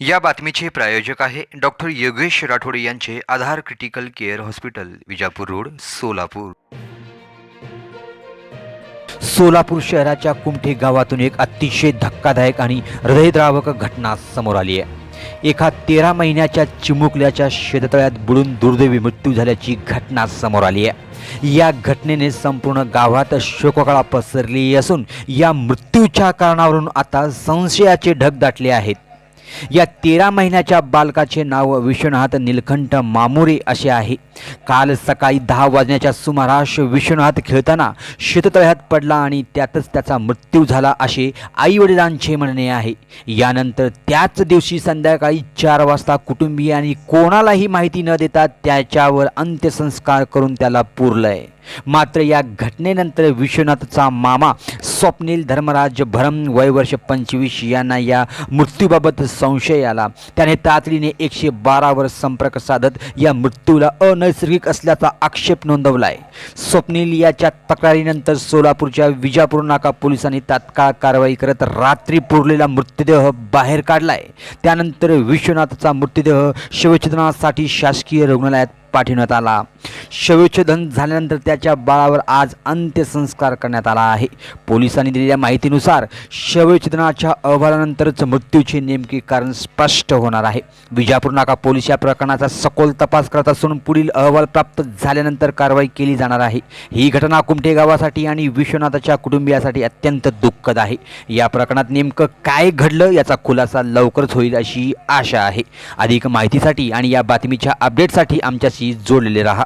या बातमीचे प्रायोजक आहे डॉक्टर योगेश राठोड यांचे Aadhar critical care hospital Vijapur road Solapur. Solapur शहराच्या कुमठे गावातून एक अतिशय धक्कादायक आणि हृदयद्रावक घटना समोर आली आहे. एका तेरा महिन्याच्या चिमुकल्याच्या शेततळ्यात बुडून दुर्दैवी मृत्यू झाल्याची घटना समोर आली आहे. या घटनेने संपूर्ण गावात शोककळा पसरली असून या मृत्यूच्या कारणावरून आता संशयाचे ढग दाटले आहेत. या तेरा महिन्याच्या बालकाचे नाव विश्वनाथ निलकंठ मामुरे असे आहे. काल सकाळी दहा वाजण्याच्या सुमारास विश्वनाथ खेळताना शेततळ्यात पडला आणि त्यातच त्याचा मृत्यू झाला असे आईवडिलांचे म्हणणे आहे. यानंतर त्याच दिवशी संध्याकाळी चार वाजता कुटुंबीयांनी कोणालाही माहिती न देता त्याच्यावर अंत्यसंस्कार करून त्याला पुरलंय. मात्र या घटनेनंतर विश्वनाथचा मामा स्वप्नील धर्मराज भरम वयवर्ष पंचवीस यांना या मृत्यूबाबत संशय आला. त्याने तातडीने एकशे बारावर संपर्क साधत या मृत्यूला अनैसर्गिक असल्याचा आक्षेप नोंदवलाय. स्वप्नील याच्या तक्रारीनंतर सोलापूरच्या विजापूर नाका पोलिसांनी तात्काळ कारवाई करत रात्री पुरलेला मृतदेह बाहेर काढलाय. त्यानंतर विश्वनाथचा मृतदेह शवछेदनासाठी शासकीय रुग्णालयात पाठवण्यात आला. शवच्छेदन झाल्यानंतर त्याच्या बाळावर आज अंत्यसंस्कार करण्यात आला आहे. पोलिसांनी दिलेल्या माहितीनुसार शवच्छेदनाच्या अहवालानंतरच मृत्यूचे नेमके कारण स्पष्ट होणार आहे. विजापूर नाका पोलीस या प्रकरणाचा सखोल तपास करत असून पुढील अहवाल प्राप्त झाल्यानंतर कारवाई केली जाणार आहे. ही घटना कुमठे गावासाठी आणि विश्वनाथाच्या कुटुंबियासाठी अत्यंत दुःखद आहे. या प्रकरणात नेमकं काय घडलं याचा खुलासा लवकरच होईल अशी आशा आहे. अधिक माहितीसाठी आणि या बातमीच्या अपडेटसाठी आमच्या आमच्याशी जोडलेले राहा.